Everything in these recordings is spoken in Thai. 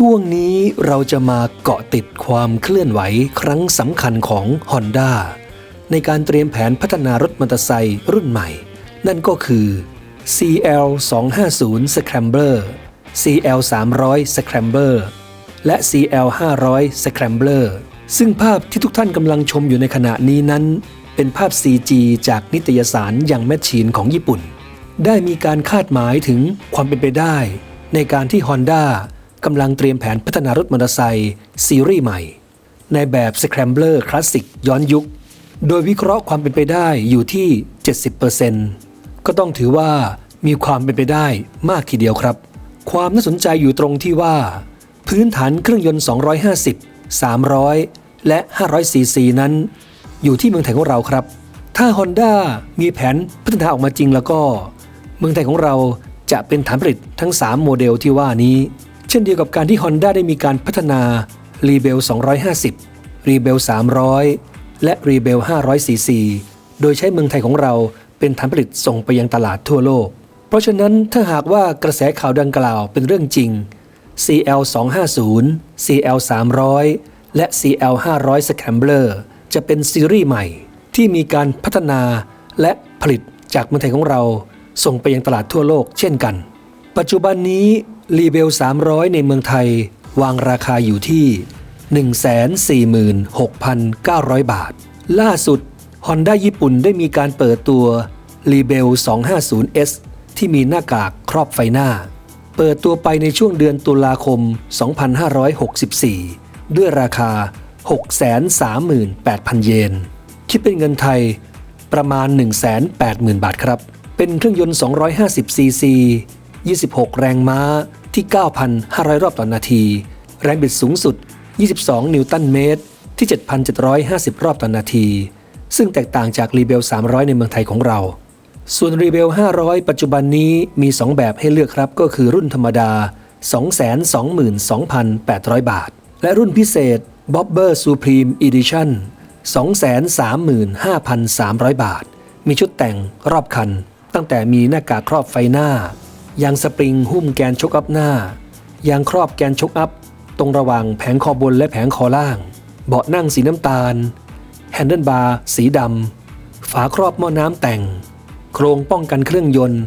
ช่วงนี้เราจะมาเกาะติดความเคลื่อนไหวครั้งสำคัญของ Honda ในการเตรียมแผนพัฒนารถมอเตอร์ไซค์รุ่นใหม่ นั่นก็คือ CL 250 Scrambler CL 300 Scrambler และ CL 500 Scrambler ซึ่งภาพที่ทุกท่านกำลังชมอยู่ในขณะนี้นั้น เป็นภาพ CG จากนิตยสารอย่างแมชชีนของญี่ปุ่น ได้มีการคาดหมายถึงความเป็นไปได้ ในการที่ Honda กำลังเตรียมแผนพัฒนารถมอเตอร์ไซค์ซีรีส์ใหม่ ในแบบ Scrambler คลาสสิกย้อนยุค โดยวิเคราะห์ความเป็นไปได้อยู่ที่ 70%ก็ต้องถือว่ามีความเป็นไปได้มากทีเดียวครับ ความน่าสนใจอยู่ตรงที่ว่า พื้นฐานเครื่องยนต์ 250 300 และ 500 ซีซีนั้น อยู่ที่เมืองไทยของเราครับ ถ้า Honda มีแผนพัฒนาออกมาจริงแล้วก็ เมืองไทยของเราจะเป็นฐานผลิตทั้ง 3 โมเดลที่ว่านี้ เช่นเดียวกับการที่ Honda ได้มีการพัฒนา Rebel 250 Rebel 300 และ Rebel 500 cc โดยใช้เมืองไทยของเราเป็นฐานผลิตส่งไปยังตลาดทั่วโลก เพราะฉะนั้นถ้าหากว่ากระแสข่าวดังกล่าวเป็นเรื่องจริง CL 250 CL 300 และ CL 500 Scrambler จะเป็นซีรีส์ใหม่ที่มีการพัฒนาและผลิตจากเมืองไทยของเรา ส่งไปยังตลาดทั่วโลกเช่นกัน ปัจจุบันนี้ รีเบล 300 ในเมืองไทย วางราคาอยู่ที่ 146,900 บาท ล่าสุด Honda ญี่ปุ่นได้มีการเปิดตัว r e b e l 250S ที่มีหน้ากากครอบไฟหน้า เปิดตัวไปในช่วงเดือนตุลาคม 2564 ด้วยราคา 638,000 เยน คิดเป็นเงินไทยประมาณ 180,000 บาทครับ เป็นเครื่องยนต์ 250 ซีซี 26 แรงม้าที่ 9,500 รอบต่อนาที แรงบิดสูงสุด 22 นิวตันเมตร ที่ 7,750 รอบต่อนนาที ซึ่งแตกต่างจากรีเบล 300 ในเมืองไทยของเรา ส่วนรีเบล 500 ปัจจุบันนี้มี 2 แบบให้เลือกครับ ก็คือรุ่นธรรมดา 222,800 บาท และรุ่นพิเศษ Bobber Supreme Edition 235,300 บาท มีชุดแต่งรอบคัน ตั้งแต่มีหน้ากากครอบไฟหน้า ยางสปริงหุ้มแกนชกอัพหน้ายางครอบแกนชกอัพ ตรงระหว่างแผงคอบนและแผงคอล่าง เบาะนั่งสีน้ำตาล แฮนเดิลบาร์สีดำ ฝาครอบหม้อน้ำแต่ง โครงป้องกันเครื่องยนต์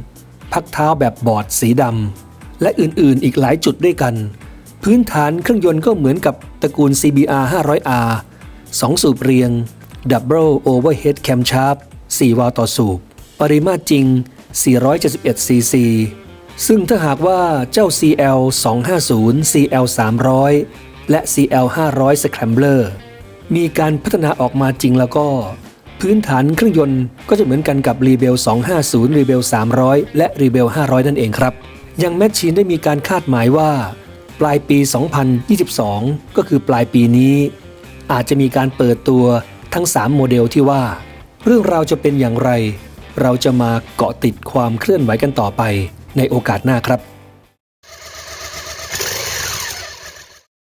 พักเท้าแบบบอร์ดสีดำ และอื่นๆ อีกหลายจุดด้วยกัน พื้นฐานเครื่องยนต์ก็เหมือนกับตระกูล CBR 500R 2 สูบเรียง Double Overhead Camshaft 4 วาล์วต่อสูบ ปริมาตรจริง 471 cc ซึ่งถ้าหากว่าเจ้า CL 250 CL 300และ CL 500 Scrambler มีการพัฒนาออกมาจริงแล้วก็ พื้นฐานเครื่องยนต์ก็จะเหมือนกันกับ Rebel 250 Rebel 300 และ Rebel 500 นั่นเองครับ ยังแมชชีนได้มีการคาดหมายว่า ปลายปี 2022 ก็คือปลายปีนี้ อาจจะมีการเปิดตัวทั้ง 3 โมเดลที่ว่า เรื่องราวจะเป็นอย่างไร เราจะมาเกาะติดความเคลื่อนไหวกันต่อไป ในโอกาสหน้าครับ